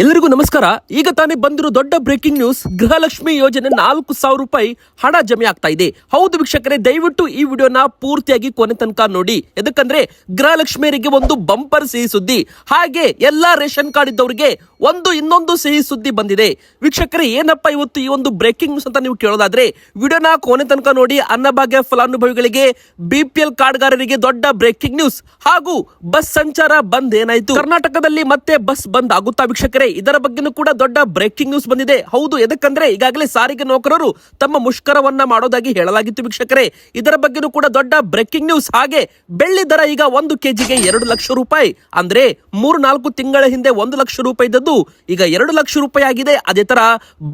ಎಲ್ಲರಿಗೂ ನಮಸ್ಕಾರ. ಈಗ ತಾನೇ ಬಂದಿರೋ ದೊಡ್ಡ ಬ್ರೇಕಿಂಗ್ ನ್ಯೂಸ್ ಗೃಹಲಕ್ಷ್ಮಿ ಯೋಜನೆ ನಾಲ್ಕು ಸಾವಿರ ರೂಪಾಯಿ ಹಣ ಜಮೆ ಆಗ್ತಾ ಇದೆ. ಹೌದು ವೀಕ್ಷಕರೇ, ದಯವಿಟ್ಟು ಈ ವಿಡಿಯೋನ ಪೂರ್ತಿಯಾಗಿ ಕೊನೆ ತನಕ ನೋಡಿ. ಎದಕ್ಕಂದ್ರೆ ಗೃಹಲಕ್ಷ್ಮಿಯರಿಗೆ ಒಂದು ಬಂಪರ್ ಸಿಹಿ ಸುದ್ದಿ. ಹಾಗೆ ಎಲ್ಲಾ ರೇಷನ್ ಕಾರ್ಡ್ ಇದ್ದವರಿಗೆ ಒಂದು ಇನ್ನೊಂದು ಸಿಹಿ ಸುದ್ದಿ ಬಂದಿದೆ. ವೀಕ್ಷಕರೇ, ಏನಪ್ಪ ಇವತ್ತು ಈ ಒಂದು ಬ್ರೇಕಿಂಗ್ ನ್ಯೂಸ್ ಅಂತ ನೀವು ಕೇಳೋದಾದ್ರೆ, ವಿಡಿಯೋನ ಕೊನೆ ತನಕ ನೋಡಿ ಅನ್ನಭಾಗ್ಯ ಫಲಾನುಭವಿಗಳಿಗೆ ಬಿಪಿಎಲ್ ಕಾರ್ಡ್ಗಾರರಿಗೆ ದೊಡ್ಡ ಬ್ರೇಕಿಂಗ್ ನ್ಯೂಸ್ ಹಾಗೂ ಬಸ್ ಸಂಚಾರ ಬಂದ್ ಏನಾಯ್ತು? ಕರ್ನಾಟಕದಲ್ಲಿ ಮತ್ತೆ ಬಸ್ ಬಂದ್ ಆಗುತ್ತಾ ವೀಕ್ಷಕರೇ? ಇದರ ಬಗ್ಗೆನೂ ಕೂಡ ದೊಡ್ಡ ಬ್ರೇಕಿಂಗ್ ನ್ಯೂಸ್ ಬಂದಿದೆ. ಹೌದು, ಎದಕ್ಕಂದ್ರೆ ಈಗಾಗಲೇ ಸಾರಿಗೆ ನೌಕರರು ತಮ್ಮ ಮುಷ್ಕರವನ್ನ ಮಾಡೋದಾಗಿ ಹೇಳಲಾಗಿತ್ತು ವೀಕ್ಷಕರೇ. ಇದರ ಬಗ್ಗೆನೂ ಕೂಡ ದೊಡ್ಡ ಬ್ರೇಕಿಂಗ್ ನ್ಯೂಸ್ ಹಾಗೆ ಬೆಳ್ಳಿ ದರ ಈಗ ಒಂದು ಕೆಜಿಗೆ ಎರಡು ಲಕ್ಷ ರೂಪಾಯಿ. ಅಂದ್ರೆ ಮೂರು ನಾಲ್ಕು ತಿಂಗಳ ಹಿಂದೆ ಒಂದು ಲಕ್ಷ ರೂಪಾಯಿ ಇದ್ದದ್ದು ಈಗ ಎರಡು ಲಕ್ಷ ರೂಪಾಯಿ ಆಗಿದೆ. ಅದೇ ತರ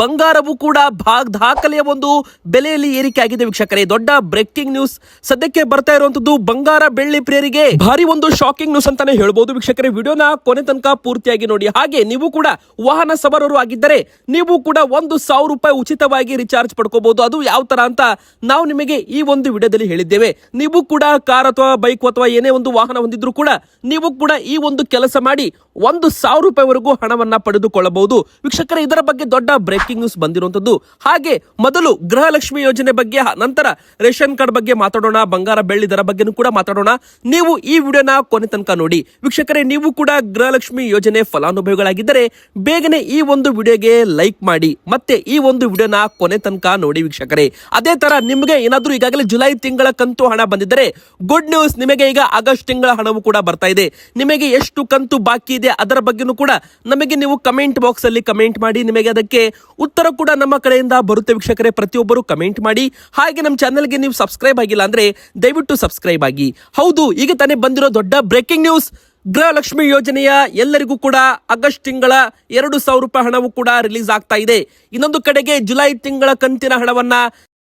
ಬಂಗಾರವು ಕೂಡ ಭಾಗ ದಾಖಲೆಯ ಒಂದು ಬೆಲೆಯಲ್ಲಿ ಏರಿಕೆ ಆಗಿದೆ ವೀಕ್ಷಕರೇ. ದೊಡ್ಡ ಬ್ರೇಕಿಂಗ್ ನ್ಯೂಸ್ ಸದ್ಯಕ್ಕೆ ಬರ್ತಾ ಇರುವಂತದ್ದು ಬಂಗಾರ ಬೆಳ್ಳಿ ಪ್ರಿಯರಿಗೆ ಭಾರಿ ಒಂದು ಶಾಕಿಂಗ್ ನ್ಯೂಸ್ ಅಂತಾನೆ ಹೇಳ್ಬೋದು ವೀಕ್ಷಕರೇ. ವಿಡಿಯೋನ ಕೊನೆ ತನಕ ಪೂರ್ತಿಯಾಗಿ ನೋಡಿ. ಹಾಗೆ ನೀವು ಕೂಡ ವಾಹನ ಸವಾರರು ಆಗಿದ್ದರೆ ನೀವು ಕೂಡ ಒಂದು ಸಾವಿರ ರೂಪಾಯಿ ಉಚಿತವಾಗಿ ರಿಚಾರ್ಜ್ ಪಡ್ಕೋಬಹುದು. ಅದು ಯಾವ ತರ ಅಂತ ನಾವು ನಿಮಗೆ ಈ ಒಂದು ವಿಡಿಯೋದಲ್ಲಿ ಹೇಳಿದ್ದೇವೆ. ನೀವು ಕೂಡ ಕಾರ್ ಅಥವಾ ಬೈಕ್ ಅಥವಾ ಏನೇ ಒಂದು ವಾಹನ ಹೊಂದಿದ್ರು ಕೂಡ ನೀವು ಕೂಡ ಈ ಒಂದು ಕೆಲಸ ಮಾಡಿ ಒಂದು ಸಾವಿರ ರೂಪಾಯಿವರೆಗೂ ಹಣವನ್ನ ಪಡೆದುಕೊಳ್ಳಬಹುದು. ವೀಕ್ಷಕರೇ, ಇದರ ಬಗ್ಗೆ ದೊಡ್ಡ ಬ್ರೇಕಿಂಗ್ ನ್ಯೂಸ್ ಬಂದಿರುವಂತದ್ದು ಹಾಗೆ ಮೊದಲು ಗೃಹಲಕ್ಷ್ಮಿ ಯೋಜನೆ ಬಗ್ಗೆ ನಂತರ ರೇಷನ್ ಕಾರ್ಡ್ ಬಗ್ಗೆ ಮಾತಾಡೋಣ, ಬಂಗಾರ ಬೆಳ್ಳಿ ದರ ಬಗ್ಗೆನೂ ಕೂಡ ಮಾತಾಡೋಣ. ನೀವು ಈ ವಿಡಿಯೋನ ಕೊನೆ ತನಕ ನೋಡಿ. ವೀಕ್ಷಕರೇ, ನೀವು ಕೂಡ ಗೃಹಲಕ್ಷ್ಮಿ ಯೋಜನೆ ಫಲಾನುಭವಿಗಳಾಗಿದ್ದರೆ, ಬೇಗನೆ ಈ ಒಂದು ವಿಡಿಯೋಗೆ ಲೈಕ್ ಮಾಡಿ, ಮತ್ತೆ ಈ ಒಂದು ವಿಡಿಯೋನ ಕೊನೆ ತನಕ ನೋಡಿ ವೀಕ್ಷಕರೇ. ಅದೇ ತರ ನಿಮಗೆ ಏನಾದರೂ ಈಗಾಗಲೇ ಜುಲೈ ತಿಂಗಳ ಕಂತು ಹಣ ಬಂದಿದ್ದರೆ ಗುಡ್ ನ್ಯೂಸ್ ನಿಮಗೆ ಈಗ ಆಗಸ್ಟ್ ತಿಂಗಳ ಹಣವು ಕೂಡ ಬರ್ತಾ ಇದೆ. ನಿಮಗೆ ಎಷ್ಟು ಕಂತು ಬಾಕಿ ಇದೆ ಅದರ ಬಗ್ಗೆನೂ ಕೂಡ ನಮಗೆ ನೀವು ಕಮೆಂಟ್ ಬಾಕ್ಸ್ ಅಲ್ಲಿ ಕಮೆಂಟ್ ಮಾಡಿ, ನಿಮಗೆ ಅದಕ್ಕೆ ಉತ್ತರ ಕೂಡ ನಮ್ಮ ಕಡೆಯಿಂದ ಬರುತ್ತೆ ವೀಕ್ಷಕರೇ. ಪ್ರತಿಯೊಬ್ಬರು ಕಮೆಂಟ್ ಮಾಡಿ. ಹಾಗೆ ನಮ್ಮ ಚಾನೆಲ್ಗೆ ನೀವು ಸಬ್ಸ್ಕ್ರೈಬ್ ಆಗಿಲ್ಲ ಅಂದ್ರೆ ದಯವಿಟ್ಟು ಸಬ್ಸ್ಕ್ರೈಬ್ ಆಗಿ. ಹೌದು, ಈಗ ತಾನೇ ಬಂದಿರೋ ದೊಡ್ಡ ಬ್ರೇಕಿಂಗ್ ನ್ಯೂಸ್ ಗೃಹಲಕ್ಷ್ಮಿ ಯೋಜನೆಯ ಎಲ್ಲರಿಗೂ ಕೂಡ ಆಗಸ್ಟ್ ತಿಂಗಳ ಎರಡು ಸಾವಿರ ರೂಪಾಯಿ ಹಣವು ಕೂಡ ರಿಲೀಸ್ ಆಗ್ತಾ ಇದೆ. ಇನ್ನೊಂದು ಕಡೆಗೆ ಜುಲೈ ತಿಂಗಳ ಕಂತಿನ ಹಣವನ್ನ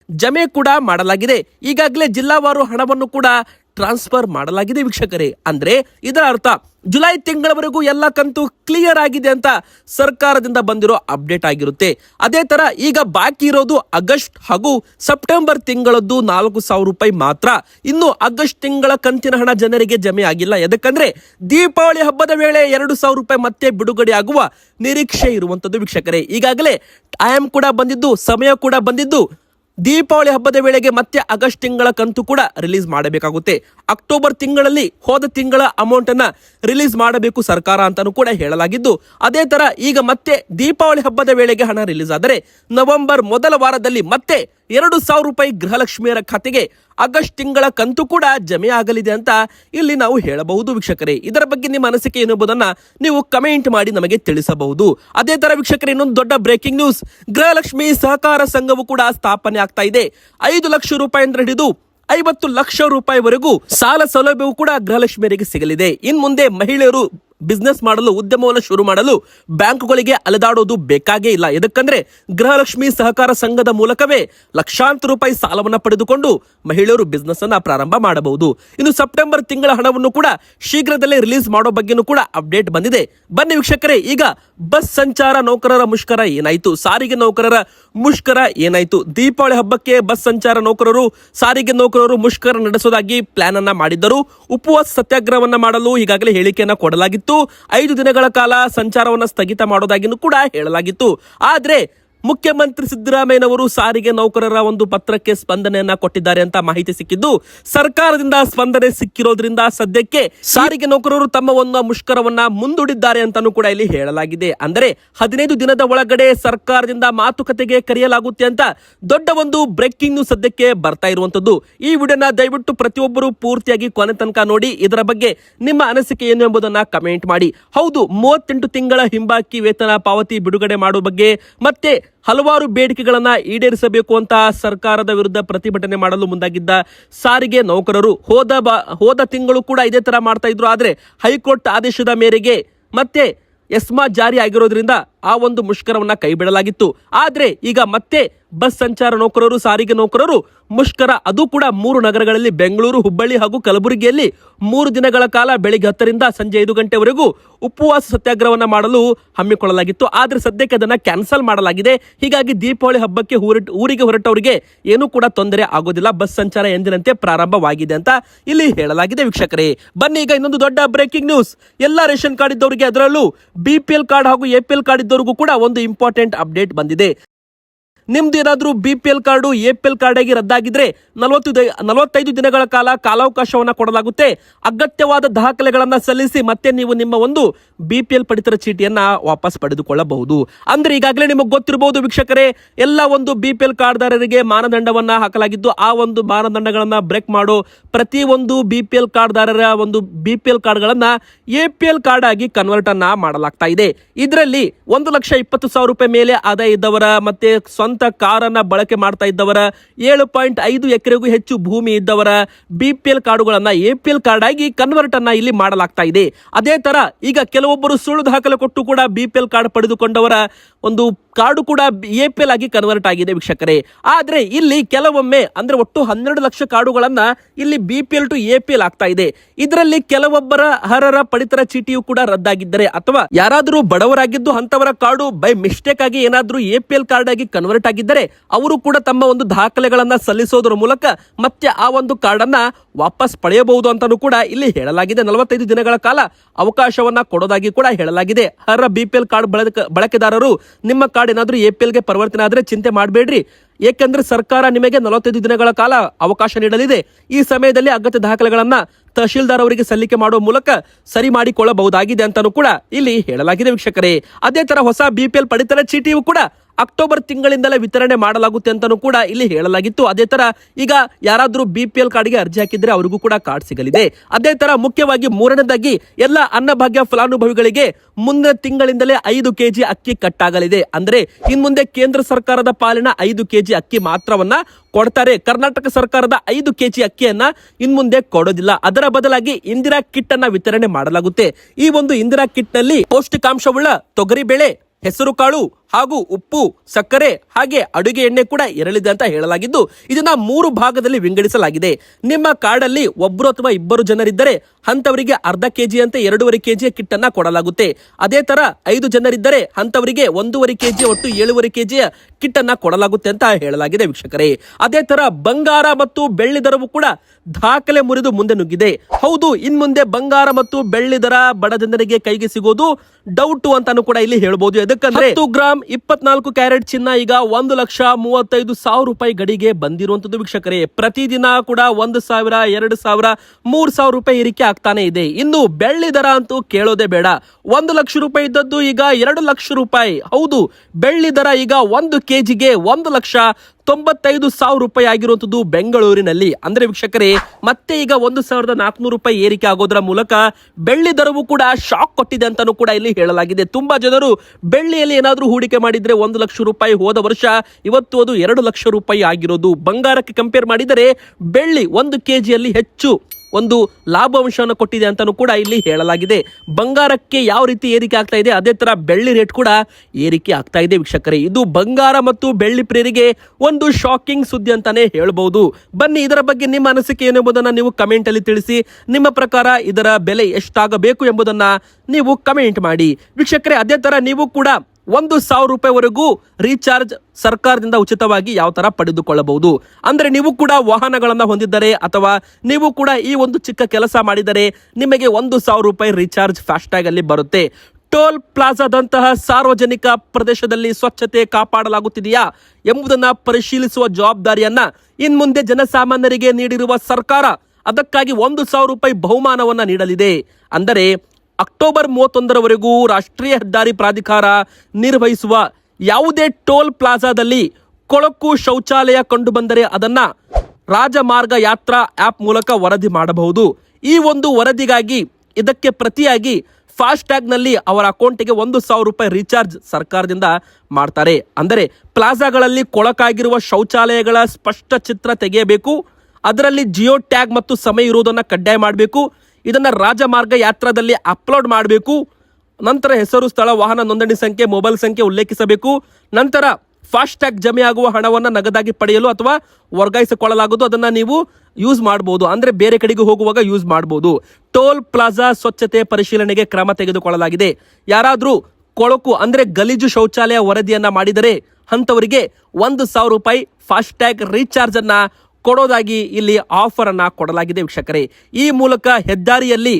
ಜಮೆ ಕೂಡ ಮಾಡಲಾಗಿದೆ. ಈಗಾಗಲೇ ಜಿಲ್ಲಾವಾರು ಹಣವನ್ನು ಕೂಡ ಟ್ರಾನ್ಸ್ಫರ್ ಮಾಡಲಾಗಿದೆ ವೀಕ್ಷಕರೇ. ಅಂದ್ರೆ ಇದರ ಅರ್ಥ ಜುಲೈ ತಿಂಗಳವರೆಗೂ ಎಲ್ಲ ಕಂತು ಕ್ಲಿಯರ್ ಆಗಿದೆ ಅಂತ ಸರ್ಕಾರದಿಂದ ಬಂದಿರೋ ಅಪ್ಡೇಟ್ ಆಗಿರುತ್ತೆ. ಅದೇ ತರ ಈಗ ಬಾಕಿ ಇರೋದು ಆಗಸ್ಟ್ ಹಾಗೂ ಸೆಪ್ಟೆಂಬರ್ ತಿಂಗಳದ್ದು ನಾಲ್ಕು ಸಾವಿರ ರೂಪಾಯಿ ಮಾತ್ರ. ಇನ್ನು ಆಗಸ್ಟ್ ತಿಂಗಳ ಕಂತಿನ ಹಣ ಜನರಿಗೆ ಜಮೆ ಆಗಿಲ್ಲ. ಯಾಕಂದ್ರೆ ದೀಪಾವಳಿ ಹಬ್ಬದ ವೇಳೆ ಎರಡು ಸಾವಿರ ರೂಪಾಯಿ ಮತ್ತೆ ಬಿಡುಗಡೆ ಆಗುವ ನಿರೀಕ್ಷೆ ಇರುವಂತದ್ದು ವೀಕ್ಷಕರೇ. ಈಗಾಗಲೇ ಟೈಮ್ ಕೂಡ ಬಂದಿದ್ದು, ಸಮಯ ಕೂಡ ಬಂದಿದ್ದು ದೀಪಾವಳಿ ಹಬ್ಬದ ವೇಳೆಗೆ ಮತ್ತೆ ಆಗಸ್ಟ್ ತಿಂಗಳ ಕಂತು ಕೂಡ ರಿಲೀಸ್ ಮಾಡಬೇಕಾಗುತ್ತೆ. ಅಕ್ಟೋಬರ್ ತಿಂಗಳಲ್ಲಿ ಹೋದ ತಿಂಗಳ ಅಮೌಂಟ್ ಅನ್ನ ರಿಲೀಸ್ ಮಾಡಬೇಕು ಸರ್ಕಾರ ಅಂತಾನೂ ಕೂಡ ಹೇಳಲಾಗಿದ್ದು, ಅದೇ ತರ ಈಗ ಮತ್ತೆ ದೀಪಾವಳಿ ಹಬ್ಬದ ವೇಳೆಗೆ ಹಣ ರಿಲೀಸ್ ಆದರೆ, ನವೆಂಬರ್ ಮೊದಲ ವಾರದಲ್ಲಿ ಮತ್ತೆ ಎರಡು ಸಾವಿರ ರೂಪಾಯಿ ಗೃಹಲಕ್ಷ್ಮಿಯರ ಖಾತೆಗೆ ಆಗಸ್ಟ್ ತಿಂಗಳ ಕಂತು ಕೂಡ ಜಮೆ ಆಗಲಿದೆ ಅಂತ ಇಲ್ಲಿ ನಾವು ಹೇಳಬಹುದು ವೀಕ್ಷಕರೇ. ಇದರ ಬಗ್ಗೆ ನಿಮ್ಮ ಅನಿಸಿಕೆ ಏನು ಎಂಬುದನ್ನ ನೀವು ಕಮೆಂಟ್ ಮಾಡಿ ನಮಗೆ ತಿಳಿಸಬಹುದು. ಅದೇ ತರ ವೀಕ್ಷಕರೇ, ಇನ್ನೊಂದು ದೊಡ್ಡ ಬ್ರೇಕಿಂಗ್ ನ್ಯೂಸ್. ಗೃಹಲಕ್ಷ್ಮಿ ಸಹಕಾರ ಸಂಘವು ಕೂಡ ಸ್ಥಾಪನೆ ಆಗ್ತಾ ಇದೆ. ಐದು ಲಕ್ಷ ರೂಪಾಯಿಂದ ಹಿಡಿದು ಐವತ್ತು ಲಕ್ಷ ರೂಪಾಯಿವರೆಗೂ ಸಾಲ ಸೌಲಭ್ಯವು ಕೂಡ ಗೃಹಲಕ್ಷ್ಮಿಯರಿಗೆ ಸಿಗಲಿದೆ. ಇನ್ ಮುಂದೆ ಮಹಿಳೆಯರು ಬಿಸ್ನೆಸ್ ಮಾಡಲು, ಉದ್ಯಮವನ್ನು ಶುರು ಮಾಡಲು ಬ್ಯಾಂಕುಗಳಿಗೆ ಅಲೆದಾಡೋದು ಬೇಕಾಗೇ ಇಲ್ಲ. ಎದಕ್ಕಂದ್ರೆ ಗೃಹಲಕ್ಷ್ಮಿ ಸಹಕಾರ ಸಂಘದ ಮೂಲಕವೇ ಲಕ್ಷಾಂತರ ರೂಪಾಯಿ ಸಾಲವನ್ನು ಪಡೆದುಕೊಂಡು ಮಹಿಳೆಯರು ಬಿಸ್ನೆಸ್ ಅನ್ನ ಪ್ರಾರಂಭ ಮಾಡಬಹುದು. ಇನ್ನು ಸೆಪ್ಟೆಂಬರ್ ತಿಂಗಳ ಹಣವನ್ನು ಕೂಡ ಶೀಘ್ರದಲ್ಲೇ ರಿಲೀಸ್ ಮಾಡೋ ಬಗ್ಗೆನೂ ಕೂಡ ಅಪ್ಡೇಟ್ ಬಂದಿದೆ. ಬನ್ನಿ ವೀಕ್ಷಕರೇ, ಈಗ ಬಸ್ ಸಂಚಾರ ನೌಕರರ ಮುಷ್ಕರ ಏನಾಯ್ತು? ಸಾರಿಗೆ ನೌಕರರ ಮುಷ್ಕರ ಏನಾಯ್ತು? ದೀಪಾವಳಿ ಹಬ್ಬಕ್ಕೆ ಬಸ್ ಸಂಚಾರ ನೌಕರರು, ಸಾರಿಗೆ ನೌಕರರು ಮುಷ್ಕರ ನಡೆಸೋದಾಗಿ ಪ್ಲಾನ್ ಅನ್ನ ಮಾಡಿದ್ದರು. ಉಪವಾಸ ಸತ್ಯಾಗ್ರಹವನ್ನ ಮಾಡಲು ಈಗಾಗಲೇ ಹೇಳಿಕೆಯನ್ನ ಕೊಡಲಾಗಿತ್ತು. ಐದು ದಿನಗಳ ಕಾಲ ಸಂಚಾರವನ್ನು ಸ್ಥಗಿತ ಮಾಡೋದಾಗಿನೂ ಕೂಡ ಹೇಳಲಾಗಿತ್ತು. ಆದ್ರೆ ಮುಖ್ಯಮಂತ್ರಿ ಸಿದ್ದರಾಮಯ್ಯನವರು ಸಾರಿಗೆ ನೌಕರರ ಒಂದು ಪತ್ರಕ್ಕೆ ಸ್ಪಂದನೆಯನ್ನ ಕೊಟ್ಟಿದ್ದಾರೆ ಅಂತ ಮಾಹಿತಿ ಸಿಕ್ಕಿದ್ದು, ಸರ್ಕಾರದಿಂದ ಸ್ಪಂದನೆ ಸಿಕ್ಕಿರೋದ್ರಿಂದ ಸದ್ಯಕ್ಕೆ ಸಾರಿಗೆ ನೌಕರರು ತಮ್ಮ ಒಂದು ಮುಷ್ಕರವನ್ನ ಮುಂದೂಡಿದ್ದಾರೆ ಅಂತಾನೂ ಕೂಡ ಇಲ್ಲಿ ಹೇಳಲಾಗಿದೆ. ಅಂದರೆ ಹದಿನೈದು ದಿನದ ಒಳಗಡೆ ಸರ್ಕಾರದಿಂದ ಮಾತುಕತೆಗೆ ಕರೆಯಲಾಗುತ್ತೆ ಅಂತ ದೊಡ್ಡ ಒಂದು ಬ್ರೇಕಿಂಗ್ ನ್ಯೂಸ್ ಸದ್ಯಕ್ಕೆ ಬರ್ತಾ ಇರುವಂತದ್ದು ಈ ವಿಡಿಯೋನ ದಯವಿಟ್ಟು ಪ್ರತಿಯೊಬ್ಬರು ಪೂರ್ತಿಯಾಗಿ ಕೊನೆ ತನಕ ನೋಡಿ, ಇದರ ಬಗ್ಗೆ ನಿಮ್ಮ ಅನಿಸಿಕೆ ಏನು ಎಂಬುದನ್ನ ಕಮೆಂಟ್ ಮಾಡಿ. ಹೌದು, ಮೂವತ್ತೆಂಟು ತಿಂಗಳ ಹಿಂಬಾಕಿ ವೇತನ ಪಾವತಿ ಬಿಡುಗಡೆ ಮಾಡುವ ಬಗ್ಗೆ ಮತ್ತೆ ಹಲವಾರು ಬೇಡಿಕೆಗಳನ್ನು ಈಡೇರಿಸಬೇಕು ಅಂತ ಸರ್ಕಾರದ ವಿರುದ್ಧ ಪ್ರತಿಭಟನೆ ಮಾಡಲು ಮುಂದಾಗಿದ್ದ ಸಾರಿಗೆ ನೌಕರರು ಹೋದ ಬ, ಹೋದ ತಿಂಗಳು ಕೂಡ ಇದೇ ತರ ಮಾಡ್ತಾ ಇದ್ರು. ಆದರೆ ಹೈಕೋರ್ಟ್ ಆದೇಶದ ಮೇರೆಗೆ ಮತ್ತೆ ಎಸ್ಮಾ ಜಾರಿ ಆಗಿರೋದ್ರಿಂದ ಆ ಒಂದು ಮುಷ್ಕರವನ್ನ ಕೈಬಿಡಲಾಗಿತ್ತು. ಆದ್ರೆ ಈಗ ಮತ್ತೆ ಬಸ್ ಸಂಚಾರ ನೌಕರರು, ಸಾರಿಗೆ ನೌಕರರು, ಮುಷ್ಕರ, ಅದು ಕೂಡ ಮೂರು ನಗರಗಳಲ್ಲಿ ಬೆಂಗಳೂರು, ಹುಬ್ಬಳ್ಳಿ ಹಾಗೂ ಕಲಬುರಗಿಯಲ್ಲಿ ಮೂರು ದಿನಗಳ ಕಾಲ ಬೆಳಿಗ್ಗೆ ಹತ್ತರಿಂದ ಸಂಜೆ ಐದು ಗಂಟೆವರೆಗೂ ಉಪವಾಸ ಸತ್ಯಾಗ್ರಹವನ್ನು ಮಾಡಲು ಹಮ್ಮಿಕೊಳ್ಳಲಾಗಿತ್ತು. ಆದರೆ ಸದ್ಯಕ್ಕೆ ಅದನ್ನು ಕ್ಯಾನ್ಸಲ್ ಮಾಡಲಾಗಿದೆ. ಹೀಗಾಗಿ ದೀಪಾವಳಿ ಹಬ್ಬಕ್ಕೆ ಊರಿಗೆ ಹೊರಟವರಿಗೆ ಏನೂ ಕೂಡ ತೊಂದರೆ ಆಗೋದಿಲ್ಲ. ಬಸ್ ಸಂಚಾರ ಎಂದಿನಂತೆ ಪ್ರಾರಂಭವಾಗಿದೆ ಅಂತ ಇಲ್ಲಿ ಹೇಳಲಾಗಿದೆ ವೀಕ್ಷಕರೇ. ಬನ್ನಿ ಈಗ ಇನ್ನೊಂದು ದೊಡ್ಡ ಬ್ರೇಕಿಂಗ್ ನ್ಯೂಸ್. ಎಲ್ಲ ರೇಷನ್ ಕಾರ್ಡ್ ಇದ್ದವರಿಗೆ ಅದರಲ್ಲೂ ಬಿಪಿಎಲ್ ಕಾರ್ಡ್ ಹಾಗೂ ಎಪಿಎಲ್ ಕಾರ್ಡ್ ಇದ್ದವರಿಗೂ ಕೂಡ ಒಂದು ಇಂಪಾರ್ಟೆಂಟ್ ಅಪ್ಡೇಟ್ ಬಂದಿದೆ. ನಿಮ್ದು ಏನಾದರೂ B P L card A P L card ಆಗಿ ರದ್ದಾಗಿದ್ರೆ ನಲವತ್ತು ನಲವತ್ತೈದು ದಿನಗಳ ಕಾಲ ಕಾಲಾವಕಾಶವನ್ನು ಕೊಡಲಾಗುತ್ತೆ. ಅಗತ್ಯವಾದ ದಾಖಲೆಗಳನ್ನು ಸಲ್ಲಿಸಿ ಮತ್ತೆ ನೀವು ನಿಮ್ಮ ಒಂದು ಬಿ ಪಿ ಎಲ್ ಪಡಿತರ ಚೀಟಿಯನ್ನ ವಾಪಸ್ ಪಡೆದುಕೊಳ್ಳಬಹುದು. ಅಂದ್ರೆ ಈಗಾಗಲೇ ನಿಮಗೆ ಗೊತ್ತಿರಬಹುದು ವೀಕ್ಷಕರೇ, ಎಲ್ಲ ಒಂದು ಬಿ ಪಿ ಎಲ್ ಕಾರ್ಡ್ದಾರರಿಗೆ ಮಾನದಂಡವನ್ನ ಹಾಕಲಾಗಿದ್ದು ಆ ಒಂದು ಮಾನದಂಡಗಳನ್ನ ಬ್ರೇಕ್ ಮಾಡೋ ಪ್ರತಿ ಒಂದು ಬಿ ಪಿ ಎಲ್ ಕಾರ್ಡ್ದಾರರ ಒಂದು ಬಿ ಪಿ ಎಲ್ ಕಾರ್ಡ್ಗಳನ್ನ ಎ ಪಿ ಎಲ್ ಕಾರ್ಡ್ ಆಗಿ ಕನ್ವರ್ಟ್ ಮಾಡಲಾಗ್ತಾ ಇದೆ. ಇದರಲ್ಲಿ ಒಂದು ಲಕ್ಷ ಇಪ್ಪತ್ತು ಸಾವಿರ ರೂಪಾಯಿ ಮೇಲೆ ಆದಾಯ ಇದ್ದವರ ಮತ್ತೆ ಸ್ವಂತ ಕಾರನ್ನ ಬಳಕೆ ಮಾಡ್ತಾ ಇದ್ದವರ ಏಳು ಪಾಯಿಂಟ್ ಐದು ಎಕರೆಗೂ ಹೆಚ್ಚು ಭೂಮಿ ಇದ್ದವರ ಬಿ ಪಿ ಎಲ್ ಕಾರ್ಡುಗಳನ್ನ ಎ ಕಾರ್ಡ್ ಆಗಿ ಕನ್ವರ್ಟ್ ಅನ್ನ ಇಲ್ಲಿ ಮಾಡಲಾಗ್ತಾ ಇದೆ. ಅದೇ ತರ ಈಗ ಕೆಲವೊಬ್ಬರು ಸುಳ್ಳು ದಾಖಲೆ ಕೊಟ್ಟು ಕೂಡ ಬಿ ಪಿ ಎಲ್ ಕಾರ್ಡ್ ಪಡೆದುಕೊಂಡವರ ಒಂದು ಕಾರ್ಡು ಕೂಡ ಎ ಪಿ ಆಗಿ ಕನ್ವರ್ಟ್ ಆಗಿದೆ ವೀಕ್ಷಕರೇ. ಆದ್ರೆ ಇಲ್ಲಿ ಕೆಲವೊಮ್ಮೆ ಅಂದ್ರೆ ಒಟ್ಟು ಹನ್ನೆರಡು ಲಕ್ಷ ಕಾರ್ಡುಗಳನ್ನ ಇಲ್ಲಿ B P L to A P L ಆಗ್ತಾ ಇದೆ. ಇದರಲ್ಲಿ ಕೆಲವೊಬ್ಬರ ಅರ್ಹರ ಪಡಿತರ ಚೀಟಿಯು ಕೂಡ ರದ್ದಾಗಿದ್ದರೆ ಅಥವಾ ಯಾರಾದರೂ ಬಡವರಾಗಿದ್ದು ಅಂತವರ ಕಾರ್ಡು ಬೈ ಮಿಸ್ಟೇಕ್ ಆಗಿ ಏನಾದರೂ ಎ ಪಿ ಕಾರ್ಡ್ ಆಗಿ ಕನ್ವರ್ಟ್ ಆಗಿದ್ದರೆ ಅವರು ಕೂಡ ತಮ್ಮ ಒಂದು ದಾಖಲೆಗಳನ್ನು ಸಲ್ಲಿಸೋದ್ರ ಮೂಲಕ ಮತ್ತೆ ಆ ಒಂದು ಕಾರ್ಡ್ ಅನ್ನ ವಾಪಸ್ ಪಡೆಯಬಹುದು ಅಂತಾನೂ ಕೂಡ ಇಲ್ಲಿ ಹೇಳಲಾಗಿದೆ. ನಲವತ್ತೈದು ದಿನಗಳ ಕಾಲ ಅವಕಾಶವನ್ನ ಕೊಡೋದಾಗಿ ಕೂಡ ಹೇಳಲಾಗಿದೆ. ಅರ್ಹ ಬಿ ಪಿ ಎಲ್ ಕಾರ್ಡ್ ಬಳಕ, ಬಳಕೆದಾರರು ನಿಮ್ಮ ಕಾರ್ಡ್ ಏನಾದರೂ ಎ ಪಿ ಎಲ್ಗೆ ಪರಿವರ್ತನೆ ಆದ್ರೆ ಚಿಂತೆ ಮಾಡಬೇಡ್ರಿ. ಏಕೆಂದ್ರೆ ಸರ್ಕಾರ ನಿಮಗೆ ನಲವತ್ತೈದು ದಿನಗಳ ಕಾಲ ಅವಕಾಶ ನೀಡಲಿದೆ. ಈ ಸಮಯದಲ್ಲಿ ಅಗತ್ಯ ದಾಖಲೆಗಳನ್ನ ತಹಶೀಲ್ದಾರ್ ಅವರಿಗೆ ಸಲ್ಲಿಕೆ ಮಾಡುವ ಮೂಲಕ ಸರಿ ಮಾಡಿಕೊಳ್ಳಬಹುದಾಗಿದೆ ಅಂತಾನೂ ಕೂಡ ಇಲ್ಲಿ ಹೇಳಲಾಗಿದೆ ವೀಕ್ಷಕರೇ. ಅದೇ ತರ ಹೊಸ ಬಿಪಿಎಲ್ ಪಡಿತರ ಚೀಟಿಯು ಕೂಡ ಅಕ್ಟೋಬರ್ ತಿಂಗಳಿಂದಲೇ ವಿತರಣೆ ಮಾಡಲಾಗುತ್ತೆ ಅಂತಾನೂ ಕೂಡ ಇಲ್ಲಿ ಹೇಳಲಾಗಿತ್ತು. ಅದೇ ತರ ಈಗ ಯಾರಾದರೂ ಬಿಪಿಎಲ್ ಕಾರ್ಡ್ಗೆ ಅರ್ಜಿ ಹಾಕಿದ್ರೆ ಅವರಿಗೂ ಕೂಡ ಕಾರ್ಡ್ ಸಿಗಲಿದೆ. ಅದೇ ತರ ಮುಖ್ಯವಾಗಿ ಮೂರನೇದಾಗಿ ಎಲ್ಲ ಅನ್ನಭಾಗ್ಯ ಫಲಾನುಭವಿಗಳಿಗೆ ಮುಂದಿನ ತಿಂಗಳಿಂದಲೇ ಐದು ಕೆಜಿ ಅಕ್ಕಿ ಕಟ್ಟಾಗಲಿದೆ. ಅಂದ್ರೆ ಇನ್ ಮುಂದೆ ಕೇಂದ್ರ ಸರ್ಕಾರದ ಪಾಲಿನ ಐದು ಕೆಜಿ ಅಕ್ಕಿ ಮಾತ್ರವನ್ನ ಕೊಡ್ತಾರೆ. ಕರ್ನಾಟಕ ಸರ್ಕಾರದ ಐದು ಕೆಜಿ ಅಕ್ಕಿಯನ್ನ ಇನ್ ಮುಂದೆ ಕೊಡೋದಿಲ್ಲ. ಅದರ ಬದಲಾಗಿ ಇಂದಿರಾ ಕಿಟ್ ಅನ್ನ ವಿತರಣೆ ಮಾಡಲಾಗುತ್ತೆ. ಈ ಒಂದು ಇಂದಿರಾ ಕಿಟ್ನಲ್ಲಿ ಪೌಷ್ಟಿಕಾಂಶವುಳ್ಳ ತೊಗರಿ ಬೆಳೆ ಹೆಸರು ಕಾಳು ಹಾಗೂ ಉಪ್ಪು, ಸಕ್ಕರೆ ಹಾಗೆ ಅಡುಗೆ ಎಣ್ಣೆ ಕೂಡ ಇರಲಿದೆ ಅಂತ ಹೇಳಲಾಗಿದ್ದು ಇದನ್ನ ಮೂರು ಭಾಗದಲ್ಲಿ ವಿಂಗಡಿಸಲಾಗಿದೆ. ನಿಮ್ಮ ಕಾರ್ಡಲ್ಲಿ ಒಬ್ಬರು ಅಥವಾ ಇಬ್ಬರು ಜನರಿದ್ದರೆ ಅಂತವರಿಗೆ ಅರ್ಧ ಕೆಜಿ ಅಂತ ಎರಡೂವರೆ ಕೆಜಿಯ ಕಿಟ್ ಅನ್ನ ಕೊಡಲಾಗುತ್ತೆ. ಅದೇ ತರ ಐದು ಜನರಿದ್ದರೆ ಅಂತವರಿಗೆ ಒಂದೂವರೆ ಕೆಜಿ ಒಟ್ಟು ಏಳುವರೆ ಕೆಜಿಯ ಕಿಟ್ ಅನ್ನ ಕೊಡಲಾಗುತ್ತೆ ಅಂತ ಹೇಳಲಾಗಿದೆ ವೀಕ್ಷಕರೇ. ಅದೇ ತರ ಬಂಗಾರ ಮತ್ತು ಬೆಳ್ಳಿ ದರವು ಕೂಡ ದಾಖಲೆ ಮುರಿದು ಮುಂದೆ ನುಗ್ಗಿದೆ. ಹೌದು ಇನ್ ಮುಂದೆ ಬಂಗಾರ ಮತ್ತು ಬೆಳ್ಳಿ ದರ ಬಡ ಜನರಿಗೆ ಕೈಗೆ ಸಿಗೋದು ಡೌಟ್ ಅಂತಾನು ಕೂಡ ಇಲ್ಲಿ ಹೇಳ್ಬೋದು. ಯಾಕಂದ್ರೆ ಹತ್ತು ಗ್ರಾಮ್ ಇಪ್ಪತ್ನಾಲ್ಕು ಕ್ಯಾರೆಟ್ ಚಿನ್ನ ಈಗ ಒಂದು ಲಕ್ಷ ಮೂವತ್ತೈದು ಸಾವಿರ ರೂಪಾಯಿ ಗಡಿಗೆ ಬಂದಿರುವಂತದ್ದು ವೀಕ್ಷಕರೇ. ಪ್ರತಿದಿನ ಕೂಡ ಒಂದು ಸಾವಿರ, ಎರಡು ಸಾವಿರ, ಮೂರ್ ಸಾವಿರ ರೂಪಾಯಿ ಏರಿಕೆ ಆಗ್ತಾನೆ ಇದೆ. ಇನ್ನು ಬೆಳ್ಳಿ ದರ ಅಂತೂ ಕೇಳೋದೇ ಬೇಡ. ಒಂದು ಲಕ್ಷ ರೂಪಾಯಿ ಇದ್ದದ್ದು ಈಗ ಎರಡು ಲಕ್ಷ ರೂಪಾಯಿ. ಹೌದು, ಬೆಳ್ಳಿ ದರ ಈಗ ಒಂದು ಕೆಜಿಗೆ ಒಂದು ಲಕ್ಷ ತೊಂಬತ್ತೈದು ಸಾವಿರ ರೂಪಾಯಿ ಆಗಿರುವಂತದ್ದು ಬೆಂಗಳೂರಿನಲ್ಲಿ. ಅಂದ್ರೆ ವೀಕ್ಷಕರೇ, ಮತ್ತೆ ಈಗ ಒಂದು ಸಾವಿರದ ನಾಲ್ಕುನೂರು ರೂಪಾಯಿ ಏರಿಕೆ ಆಗೋದ್ರ ಮೂಲಕ ಬೆಳ್ಳಿ ದರವು ಕೂಡ ಶಾಕ್ ಕೊಟ್ಟಿದೆ ಅಂತಾನೂ ಕೂಡ ಇಲ್ಲಿ ಹೇಳಲಾಗಿದೆ. ತುಂಬಾ ಜನರು ಬೆಳ್ಳಿಯಲ್ಲಿ ಏನಾದರೂ ಹೂಡಿಕೆ ಮಾಡಿದ್ರೆ ಒಂದು ಲಕ್ಷ ರೂಪಾಯಿ ಹೋದ ವರ್ಷ, ಇವತ್ತು ಅದು ಎರಡು ಲಕ್ಷ ರೂಪಾಯಿ ಆಗಿರೋದು. ಬಂಗಾರಕ್ಕೆ ಕಂಪೇರ್ ಮಾಡಿದರೆ ಬೆಳ್ಳಿ ಒಂದು ಕೆಜಿಯಲ್ಲಿ ಹೆಚ್ಚು. ಒಂದು ಲಾಭಾಂಶವನ್ನು ಕೊಟ್ಟಿದೆ ಅಂತಲೂ ಕೂಡ ಇಲ್ಲಿ ಹೇಳಲಾಗಿದೆ. ಬಂಗಾರಕ್ಕೆ ಯಾವ ರೀತಿ ಏರಿಕೆ ಆಗ್ತಾ ಇದೆ, ಅದೇ ತರ ಬೆಳ್ಳಿ ರೇಟ್ ಕೂಡ ಏರಿಕೆ ಆಗ್ತಾ ಇದೆ ವೀಕ್ಷಕರೇ. ಇದು ಬಂಗಾರ ಮತ್ತು ಬೆಳ್ಳಿ ಪ್ರಿಯರಿಗೆ ಒಂದು ಶಾಕಿಂಗ್ ಸುದ್ದಿ ಅಂತಾನೆ ಹೇಳಬಹುದು ಬನ್ನಿ, ಇದರ ಬಗ್ಗೆ ನಿಮ್ಮ ಅನಿಸಿಕೆ ಏನು ಎಂಬುದನ್ನು ನೀವು ಕಮೆಂಟ್ ಅಲ್ಲಿ ತಿಳಿಸಿ. ನಿಮ್ಮ ಪ್ರಕಾರ ಇದರ ಬೆಲೆ ಎಷ್ಟಾಗಬೇಕು ಎಂಬುದನ್ನು ನೀವು ಕಮೆಂಟ್ ಮಾಡಿ. ವೀಕ್ಷಕರೇ, ಅದೇ ಥರ ನೀವು ಕೂಡ ಒಂದು ಸಾವಿರ ರೂಪಾಯಿವರೆಗೂ ರೀಚಾರ್ಜ್ ಸರ್ಕಾರದಿಂದ ಉಚಿತವಾಗಿ ಯಾವ ತರ ಪಡೆದುಕೊಳ್ಳಬಹುದು. ಅಂದ್ರೆ ನೀವು ಕೂಡ ವಾಹನಗಳನ್ನ ಹೊಂದಿದ್ದರೆ ಅಥವಾ ನೀವು ಕೂಡ ಈ ಒಂದು ಚಿಕ್ಕ ಕೆಲಸ ಮಾಡಿದರೆ ನಿಮಗೆ ಒಂದು ಸಾವಿರ ರೂಪಾಯಿ ರೀಚಾರ್ಜ್ ಫಾಸ್ಟ್ಯಾಗ್ ಅಲ್ಲಿ ಬರುತ್ತೆ. ಟೋಲ್ ಪ್ಲಾಜಾದಂತಹ ಸಾರ್ವಜನಿಕ ಪ್ರದೇಶದಲ್ಲಿ ಸ್ವಚ್ಛತೆ ಕಾಪಾಡಲಾಗುತ್ತಿದೆಯಾ ಎಂಬುದನ್ನ ಪರಿಶೀಲಿಸುವ ಜವಾಬ್ದಾರಿಯನ್ನ ಇನ್ ಮುಂದೆ ಜನಸಾಮಾನ್ಯರಿಗೆ ನೀಡಿರುವ ಸರ್ಕಾರ ಅದಕ್ಕಾಗಿ ಒಂದು ಸಾವಿರ ರೂಪಾಯಿ ಬಹುಮಾನವನ್ನ ನೀಡಲಿದೆ. ಅಂದರೆ ಅಕ್ಟೋಬರ್ ಮೂವತ್ತೊಂದರವರೆಗೂ ರಾಷ್ಟ್ರೀಯ ಹೆದ್ದಾರಿ ಪ್ರಾಧಿಕಾರ ನಿರ್ವಹಿಸುವ ಯಾವುದೇ ಟೋಲ್ ಪ್ಲಾಜಾದಲ್ಲಿ ಕೊಳಕು ಶೌಚಾಲಯ ಕಂಡುಬಂದರೆ ಅದನ್ನ ರಾಜಮಾರ್ಗ ಯಾತ್ರಾ ಆಪ್ ಮೂಲಕ ವರದಿ ಮಾಡಬಹುದು. ಈ ಒಂದು ವರದಿಗಾಗಿ ಇದಕ್ಕೆ ಪ್ರತಿಯಾಗಿ ಫಾಸ್ಟ್ಯಾಗ್ನಲ್ಲಿ ಅವರ ಅಕೌಂಟಿಗೆ ಒಂದು ಸಾವಿರ ರೂಪಾಯಿ ರೀಚಾರ್ಜ್ ಸರ್ಕಾರದಿಂದ ಮಾಡ್ತಾರೆ. ಅಂದರೆ ಪ್ಲಾಜಾಗಳಲ್ಲಿ ಕೊಳಕಾಗಿರುವ ಶೌಚಾಲಯಗಳ ಸ್ಪಷ್ಟ ಚಿತ್ರ ತೆಗೆಯಬೇಕು. ಅದರಲ್ಲಿ ಜಿಯೋ ಟ್ಯಾಗ್ ಮತ್ತು ಸಮಯ ಇರುವುದನ್ನು ಕಡ್ಡಾಯ ಮಾಡಬೇಕು. ಇದನ್ನ ರಾಜಮಾರ್ಗ ಯಾತ್ರಾದಲ್ಲಿ ಅಪ್ಲೋಡ್ ಮಾಡಬೇಕು. ನಂತರ ಹೆಸರು, ಸ್ಥಳ, ವಾಹನ ನೋಂದಣಿ ಸಂಖ್ಯೆ, ಮೊಬೈಲ್ ಸಂಖ್ಯೆ ಉಲ್ಲೇಖಿಸಬೇಕು. ನಂತರ ಫಾಸ್ಟ್ಯಾಗ್ ಜಮೆ ಆಗುವ ಹಣವನ್ನು ನಗದಾಗಿ ಪಡೆಯಲು ಅಥವಾ ವರ್ಗಾಯಿಸಿಕೊಳ್ಳಲಾಗುವುದು, ಅದನ್ನು ನೀವು ಯೂಸ್ ಮಾಡಬಹುದು ಅಂದ್ರೆ ಬೇರೆ ಕಡೆಗೆ ಹೋಗುವಾಗ ಯೂಸ್ ಮಾಡಬಹುದು ಟೋಲ್ ಪ್ಲಾಜಾ ಸ್ವಚ್ಛತೆ ಪರಿಶೀಲನೆಗೆ ಕ್ರಮ ತೆಗೆದುಕೊಳ್ಳಲಾಗಿದೆ. ಯಾರಾದರೂ ಕೊಳಕು, ಅಂದ್ರೆ ಗಲೀಜು ಶೌಚಾಲಯ ವರದಿಯನ್ನ ಮಾಡಿದರೆ ಅಂಥವರಿಗೆ ಒಂದು ಸಾವಿರ ರೂಪಾಯಿ ಫಾಸ್ಟ್ಯಾಗ್ ರೀಚಾರ್ಜ್ ಅನ್ನ ಕೊಡೋದಾಗಿ ಇಲ್ಲಿ ಆಫರ್ ಅನ್ನ ಕೊಡಲಾಗಿದೆ ವೀಕ್ಷಕರೇ. ಈ ಮೂಲಕ ಹೆದ್ದಾರಿಯಲ್ಲಿ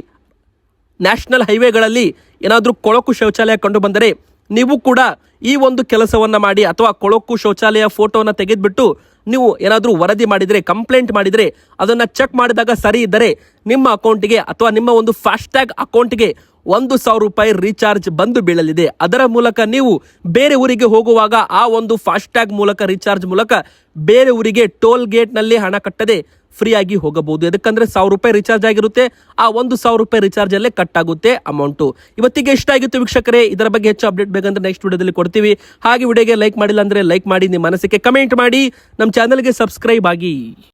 ನ್ಯಾಷನಲ್ ಹೈವೇಗಳಲ್ಲಿ ಏನಾದರೂ ಕೊಳಕು ಶೌಚಾಲಯ ಕಂಡು ಬಂದರೆ ನೀವು ಕೂಡ ಈ ಒಂದು ಕೆಲಸವನ್ನ ಮಾಡಿ ಅಥವಾ ಕೊಳಕು ಶೌಚಾಲಯ ಫೋಟೋನ ತೆಗೆದ್ಬಿಟ್ಟು ನೀವು ಏನಾದರೂ ವರದಿ ಮಾಡಿದರೆ ಕಂಪ್ಲೇಂಟ್ ಮಾಡಿದರೆ ಅದನ್ನು ಚೆಕ್ ಮಾಡಿದಾಗ ಸರಿ ಇದ್ದರೆ ನಿಮ್ಮ ಅಕೌಂಟಿಗೆ ಅಥವಾ ನಿಮ್ಮ ಒಂದು ಫಾಸ್ಟ್ಯಾಗ್ ಅಕೌಂಟ್ಗೆ ಒಂದು ಸಾವಿರ ರೂಪಾಯಿ ರೀಚಾರ್ಜ್ ಬಂದು ಬೀಳಲಿದೆ. ಅದರ ಮೂಲಕ ನೀವು ಬೇರೆ ಊರಿಗೆ ಹೋಗುವಾಗ ಆ ಒಂದು ಫಾಸ್ಟ್ಯಾಗ್ ಮೂಲಕ ರೀಚಾರ್ಜ್ ಮೂಲಕ ಬೇರೆ ಊರಿಗೆ ಟೋಲ್ ಗೇಟ್ನಲ್ಲಿ ಹಣ ಕಟ್ಟದೆ ಫ್ರೀಯಾಗಿ ಹೋಗಬಹುದು. ಯಾಕಂದ್ರೆ ಸಾವಿರ ರೂಪಾಯಿ ರೀಚಾರ್ಜ್ ಆಗಿರುತ್ತೆ. ಆ ಒಂದು ಸಾವಿರ ರೂಪಾಯಿ ರೀಚಾರ್ಜ್ ಅಲ್ಲೇ ಕಟ್ ಆಗುತ್ತೆ ಅಮೌಂಟು ಇವತ್ತಿಗೆ ಇಷ್ಟ ಆಗಿತ್ತು ವೀಕ್ಷಕರೇ, ಇದರ ಬಗ್ಗೆ ಹೆಚ್ಚು ಅಪ್ಡೇಟ್ ಬೇಕಂದ್ರೆ ನೆಕ್ಸ್ಟ್ ವಿಡಿಯೋದಲ್ಲಿ ಕೊಡ್ತೀವಿ. ಹಾಗೆ ವಿಡಿಯೋಗೆ ಲೈಕ್ ಮಾಡಿಲ್ಲ ಅಂದ್ರೆ ಲೈಕ್ ಮಾಡಿ, ನಿಮ್ಮ ಮನಸ್ಸಿಗೆ ಕಮೆಂಟ್ ಮಾಡಿ. ನಮ್ಮ ಚಾನಲ್ಗೆ ಸಬ್ಸ್ಕ್ರೈಬ್ ಆಗಿ.